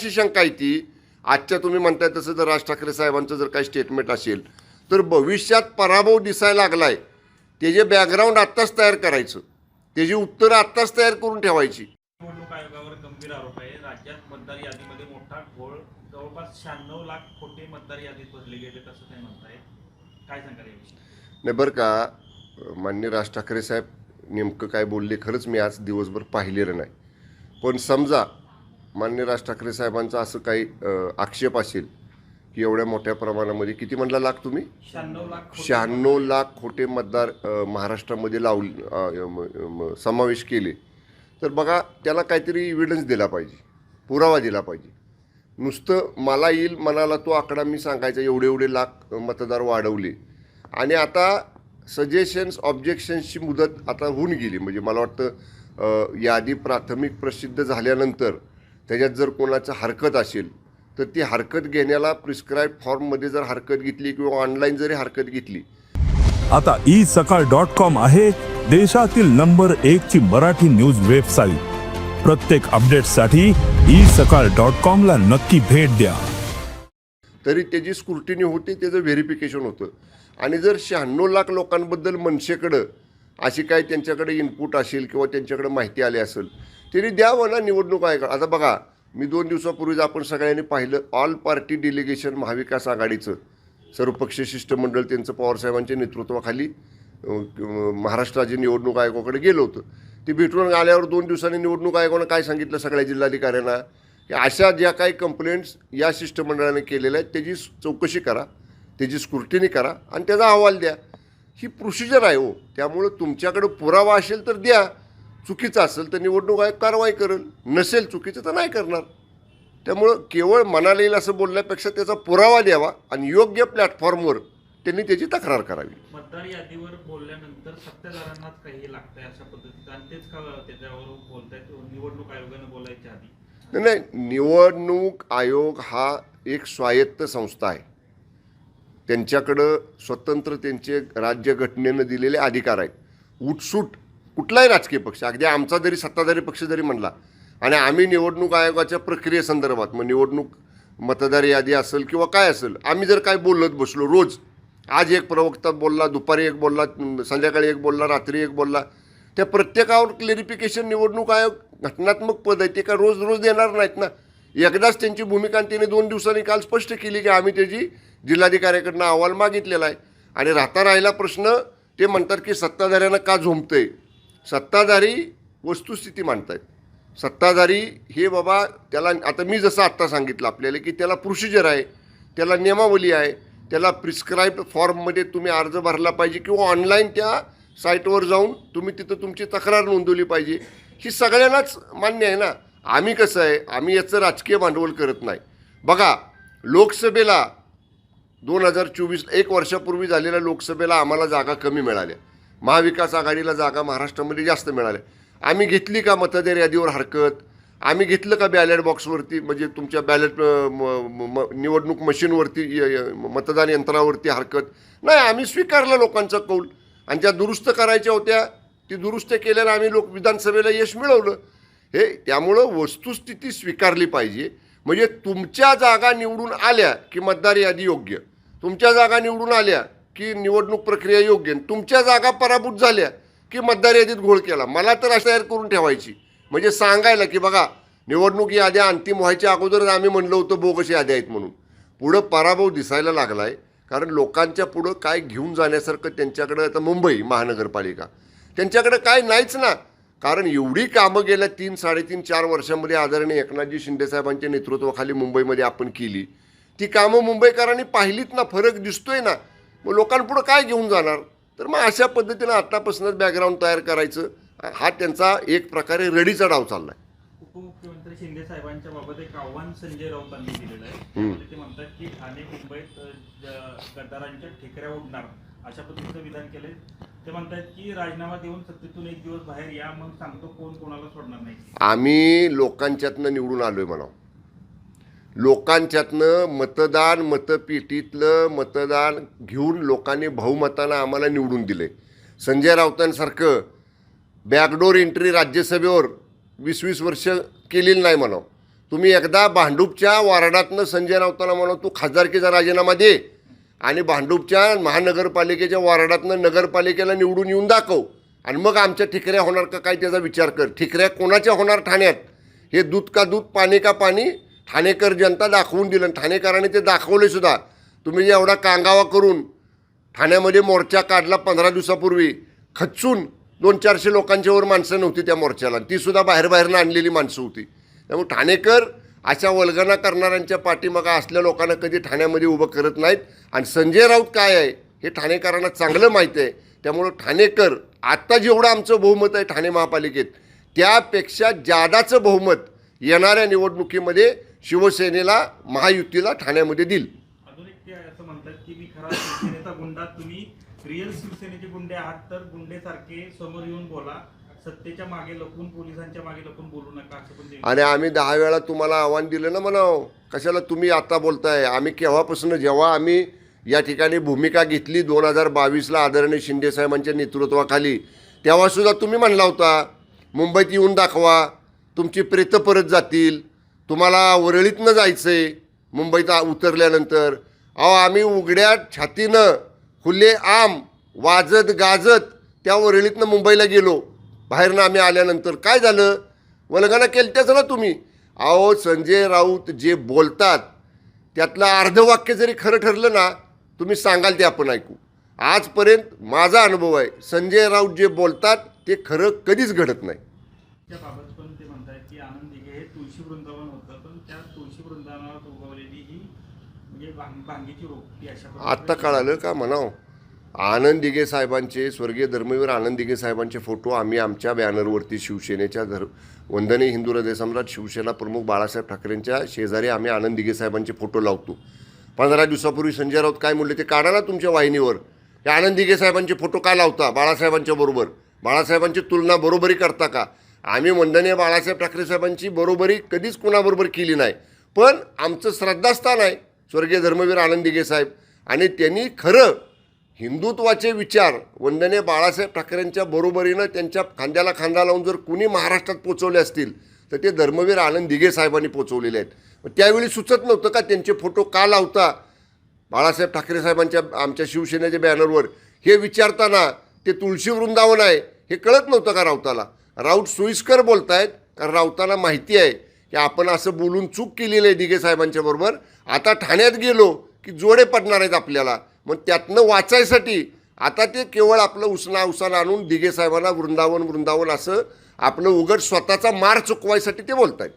अशी शंका आहे ती. आजच्या तुम्ही म्हणताय तसं जर राज ठाकरे साहेबांचं जर काही स्टेटमेंट असेल तर भविष्यात पराभव दिसायला लागलाय. त्याचे बॅकग्राऊंड आत्ताच तयार करायचं त्याची उत्तरं आत्ताच तयार करून ठेवायची. निवडणूक आयोगावर गंभीर आरोप आहे. राज्यात मतदार यादीमध्ये मोठा घोळ जवळपास शहाण्णव लाख खोटे मतदार यादीत भरले गेले असं ते म्हणताय काय सांगाल नाही बरं का मान्य राज ठाकरे साहेब नेमकं काय बोलले खरंच मी आज दिवसभर पाहिलेलं नाही. पण समजा मान्य राज ठाकरे साहेबांचा असं काही आक्षेप असेल की एवढ्या मोठ्या प्रमाणामध्ये किती म्हणला लाख तुम्ही? शहाण्णव लाख खोटे मतदार महाराष्ट्रामध्ये लावले समावेश केले. तर बघा त्याला काहीतरी इव्हिडन्स दिला पाहिजे पुरावा दिला पाहिजे. नुसतं मला येईल मनाला तो आकडा मी सांगायचा एवढे एवढे लाख मतदार वाढवले. आणि आता सजेशन्स ऑब्जेक्शन्सची मुदत आता होऊन गेली. म्हणजे मला वाटतं यादी प्राथमिक प्रसिद्ध झाल्यानंतर त्याच्यात जर कोणाचं हरकत असेल तर ती हरकत घेण्याला प्रिस्क्राईब फॉर्ममध्ये जर हरकत घेतली किंवा ऑनलाईन जरी हरकत घेतली. आता ई सकाळ डॉट कॉम आहे देशातील नंबर एक ची मराठी न्यूज वेबसाईट प्रत्येक अपडेटसाठी ई सकाळ डॉट कॉम ला नक्की भेट द्या. तरी त्याची स्क्रुटिनी होते त्याचं व्हेरिफिकेशन होतं. आणि जर शहाण्णव लाख लोकांबद्दल मनसेकडं अशी काय त्यांच्याकडे इनपुट असेल किंवा त्यांच्याकडे माहिती आली असेल तरी द्यावं ना निवडणूक आयोग. आता बघा मी दोन दिवसापूर्वीच आपण सगळ्यांनी पाहिलं ऑल पार्टी डेलिगेशन महाविकास आघाडीचं. सर्वपक्षीय शिष्टमंडळ त्यांचं पवारसाहेबांच्या नेतृत्वाखाली महाराष्ट्र राज्य निवडणूक आयोगाकडे गेलं होतं. ते भेटून आल्यावर दोन दिवसांनी निवडणूक आयोगानं काय सांगितलं सगळ्या जिल्हाधिकाऱ्यांना? की अशा ज्या काही कंप्लेंट्स या शिष्टमंडळाने केलेल्या आहेत त्याची चौकशी करा त्याची स्क्रुटिनी करा आणि त्याचा अहवाल द्या. ही प्रोसिजर आहे हो. त्यामुळं तुमच्याकडं पुरावा असेल तर द्या. चुकीचं असेल तर निवडणूक आयोग कारवाई करेल. नसेल चुकीचं तर नाही करणार. त्यामुळं केवळ मनाला येईल असं बोलण्यापेक्षा त्याचा पुरावा द्यावा आणि योग्य प्लॅटफॉर्मवर त्यांनी त्याची तक्रार करावी. मतदार यादीवर बोलल्यानंतर सत्तेदारांनाच काही लागतंय अशा पद्धतीचं आणि तेच का त्याच्यावर बोलतायत? निवडणूक आयोगानं बोलायच्या आधी. नाही. निवडणूक आयोग हा एक स्वायत्त संस्था आहे. त्यांच्याकडं स्वतंत्र त्यांचे राज्यघटनेनं दिलेले अधिकार आहेत. उठसूट कुठलाही राजकीय पक्ष अगदी आमचा जरी सत्ताधारी पक्ष जरी म्हणला आणि आम्ही निवडणूक आयोगाच्या प्रक्रियेसंदर्भात मग निवडणूक मतदार यादी असेल किंवा काय असेल आम्ही जर काय बोलत बसलो रोज आज एक प्रवक्ता बोलला दुपारी एक बोलला संध्याकाळी एक बोलला रात्री एक बोलला त्या प्रत्येकावर क्लेरिफिकेशन निवडणूक आयोग घटनात्मक पद आहे ते का रोज रोज देणार नाहीत ना? एकदाच त्यांची भूमिका आणि त्यांनी दोन दिवसांनी काल स्पष्ट केली की आम्ही त्याची जिल्हाधिकाऱ्याकडनं अहवाल मागितलेला आहे. आणि राहता राहिला प्रश्न ते म्हणतात की सत्ताधाऱ्यांना का झोंबतंय? सत्ताधारी वस्तुस्थिती मांडतायत. सत्ताधारी हे बाबा त्याला आता मी जसं आत्ता सांगितलं आपल्याला की त्याला प्रोसिजर आहे त्याला नियमावली आहे त्याला प्रिस्क्राईब फॉर्ममध्ये तुम्ही अर्ज भरला पाहिजे किंवा ऑनलाईन त्या साईटवर जाऊन तुम्ही तिथं तुमची तक्रार नोंदवली पाहिजे. ही सगळ्यांनाच मान्य आहे ना. आम्ही कसं आहे आम्ही याचं राजकीय भांडवल करत नाही. बघा लोकसभेला दोन हजार चोवीस एक वर्षापूर्वी झालेल्या लोकसभेला आम्हाला जागा कमी मिळाल्या. महाविकास आघाडीला जागा महाराष्ट्रामध्ये जास्त मिळाल्या. आम्ही घेतली का मतदार यादीवर हरकत? आम्ही घेतलं का बॅलेट बॉक्सवरती म्हणजे तुमच्या बॅलेट निवडणूक मशीनवरती य- मतदान यंत्रावरती हरकत? नाही आम्ही स्वीकारलं लोकांचा कौल. आणि ज्या दुरुस्त करायच्या होत्या ती दुरुस्त केल्यानं आम्ही लोक विधानसभेला यश मिळवलं. हे त्यामुळं वस्तुस्थिती स्वीकारली पाहिजे. म्हणजे तुमच्या जागा निवडून आल्या की मतदार यादी योग्य. तुमच्या जागा निवडून आल्या की निवडणूक प्रक्रिया योग्य. तुमच्या जागा पराभूत झाल्या की मतदार यादीत घोळ केला. मला तर अशा तयार करून ठेवायची. म्हणजे सांगायला की बघा निवडणूक याद्या अंतिम व्हायच्या अगोदरच आम्ही म्हणलं होतं बोगस याद्या आहेत म्हणून. पुढं पराभव दिसायला लागला आहे कारण लोकांच्या पुढं काय घेऊन जाण्यासारखं त्यांच्याकडं आता मुंबई महानगरपालिका. त्यांच्याकडं काय नाहीच ना. कारण एवढी कामं गेल्या तीन साडेतीन चार वर्षामध्ये आदरणीय एकनाथजी शिंदेसाहेबांच्या नेतृत्वाखाली मुंबईमध्ये आपण केली. ती कामं मुंबईकरांनी पाहिलीत ना फरक दिसतोय ना मग लोकांपुढं काय घेऊन जाणार? तर मग अशा पद्धतीनं आत्तापासूनच बॅकग्राऊंड तयार करायचं. हा त्यांचा एक प्रकारे रडीचा डाव चालला आहे उपमुख्यमंत्री शिंदे साहेबांच्या बाबत एक आव्हान संजय राऊतांनी दिलेलं आहे. ते म्हणतात की ठाणे मुंबईत गद्दारांच्या ठेकऱ्या उडणार. अशा पद्धतीचं विधान केलंय. ते म्हणतात की राजीनामा देऊन सत्तेतून एक दिवस बाहेर या मग सांगतो कोण कोणाला सोडणार नाही. आम्ही लोकांच्यातनं निवडून आलोय म्हणा लोकांच्यातनं मतदान मतपेटीतलं मतदान घेऊन लोकांनी बहुमतानं आम्हाला निवडून दिले. संजय राऊतांसारखं बॅकडोर एंट्री राज्यसभेवर वीस वीस वर्ष केलेली नाही म्हणावं. तुम्ही एकदा भांडूपच्या वार्डातनं संजय राऊतांना म्हणा तू खासदारकीचा राजीनामा दे. आणि भांडूपच्या महानगरपालिकेच्या वॉर्डातनं नगरपालिकेला निवडून येऊन दाखव. आणि मग आमच्या ठिकऱ्या होणार का काय त्याचा विचार कर. ठिकऱ्या कोणाच्या होणार ठाण्यात? हे दूध का दूध पाणी का पाणी? ठाणेकर जनता दाखवून दिलं आणि ठाणेकरांनी ते दाखवले सुद्धा. तुम्ही जे एवढा कांगावा करून ठाण्यामध्ये मोर्चा काढला पंधरा दिवसापूर्वी. खचून दोन चारशे लोकांच्यावर माणसं नव्हती त्या मोर्चाला. ती सुद्धा बाहेर बाहेरनं आणलेली माणसं होती. त्यामुळे ठाणेकर अशा वल्गना करणाऱ्यांच्या पाठीमागा असल्या लोकांना कधी ठाण्यामध्ये उभं करत नाहीत. आणि संजय राऊत काय आहे? हे ठाणेकरांना चांगलं माहीत आहे. त्यामुळं ठाणेकर आत्ता जेवढं आमचं बहुमत आहे ठाणे महापालिकेत त्यापेक्षा जादाचं बहुमत येणाऱ्या निवडणुकीमध्ये शिवसेनेला महायुतीला ठाण्यामध्ये देईल. असं म्हणतात की मी खरा शिवसेनेचा गुंडा तुम्ही रिअल शिवसेनेचे गुंडे आहात तर गुंडेसारखे समोर येऊन बोला. सत्तेच्या मागे लपून पोलिसांच्या मागे लपून बोलू नका असं पण आणि आम्ही दहा वेळा तुम्हाला आव्हान दिलं ना म्हणाव. कशाला तुम्ही आता बोलताय? आम्ही केव्हापासून जेव्हा आम्ही या ठिकाणी भूमिका घेतली दोन हजार बावीसला आदरणीय शिंदेसाहेबांच्या नेतृत्वाखाली तेव्हासुद्धा तुम्ही म्हणला होता मुंबईत येऊन दाखवा तुमची प्रेतं परत जातील तुम्हाला वरळीतनं जायचं आहे मुंबईत उतरल्यानंतर. अहो आम्ही उघड्या छातीनं खुले आम वाजत गाजत त्या वरळीतनं मुंबईला गेलो. बाहेरनं आम्ही आल्यानंतर काय झालं? वल्गना केलत्याच ना तुम्ही. अहो संजय राऊत जे बोलतात त्यातलं अर्धवाक्य जरी खरं ठरलं ना तुम्ही सांगाल ते आपण ऐकू. आजपर्यंत माझा अनुभव आहे संजय राऊत जे बोलतात ते खरं कधीच घडत नाही. त्याबाबत पण ते म्हणतात की आनंद दिघे हे तुळशी वृंदावन होतं पण त्या तुळशी वृंदावनात उगवलेली ही म्हणजे कळालं का म्हणाव? आनंद दिघे साहेबांचे स्वर्गीय धर्मवीर आनंद दिघे साहेबांचे फोटो आम्ही आमच्या बॅनरवरती शिवसेनेच्या धर वंदने हिंदू हृदय सम्राट शिवसेना प्रमुख बाळासाहेब ठाकरेंच्या शेजारी आम्ही आनंद दिघे साहेबांचे फोटो लावतो. पंधरा दिवसापूर्वी संजय राऊत काय म्हणले ते काढा ना तुमच्या वाहिनीवर. हे आनंद दिघे साहेबांचे फोटो का लावता? बाळासाहेबांच्या बरोबर. बाळासाहेबांची तुलना बरोबरी करता का? आम्ही वंदनीय बाळासाहेब ठाकरे साहेबांची बरोबरी कधीच कोणाबरोबर केली नाही. पण आमचं श्रद्धास्थान आहे स्वर्गीय धर्मवीर आनंद दिघे साहेब. आणि त्यांनी खरं हिंदुत्वाचे विचार वंदने बाळासाहेब ठाकरेंच्या बरोबरीनं त्यांच्या खांद्याला खांदा लावून जर कुणी महाराष्ट्रात पोचवले असतील तर ते धर्मवीर आनंद दिघे साहेबांनी पोचवलेले आहेत. मग त्यावेळी सुचत नव्हतं का त्यांचे फोटो का लावता बाळासाहेब ठाकरे साहेबांच्या आमच्या शिवसेनेच्या बॅनरवर? हे विचारताना ते तुळशी वृंदावन आहे हे कळत नव्हतं का राऊताला? राऊत सोयीस्कर बोलतायत कारण राऊताला माहिती आहे की आपण असं बोलून चूक केलेली आहे दिघे साहेबांच्या बरोबर. आता ठाण्यात गेलो की जोडे पडणार आहेत आपल्याला. मग त्यातनं वाचायसाठी आता ते केवळ आपलं उसना उसाला आणून दिघे साहेबांना वृंदावन वृंदावन असं आपलं उघड स्वतःचा मार चुकवायसाठी ते बोलत आहेत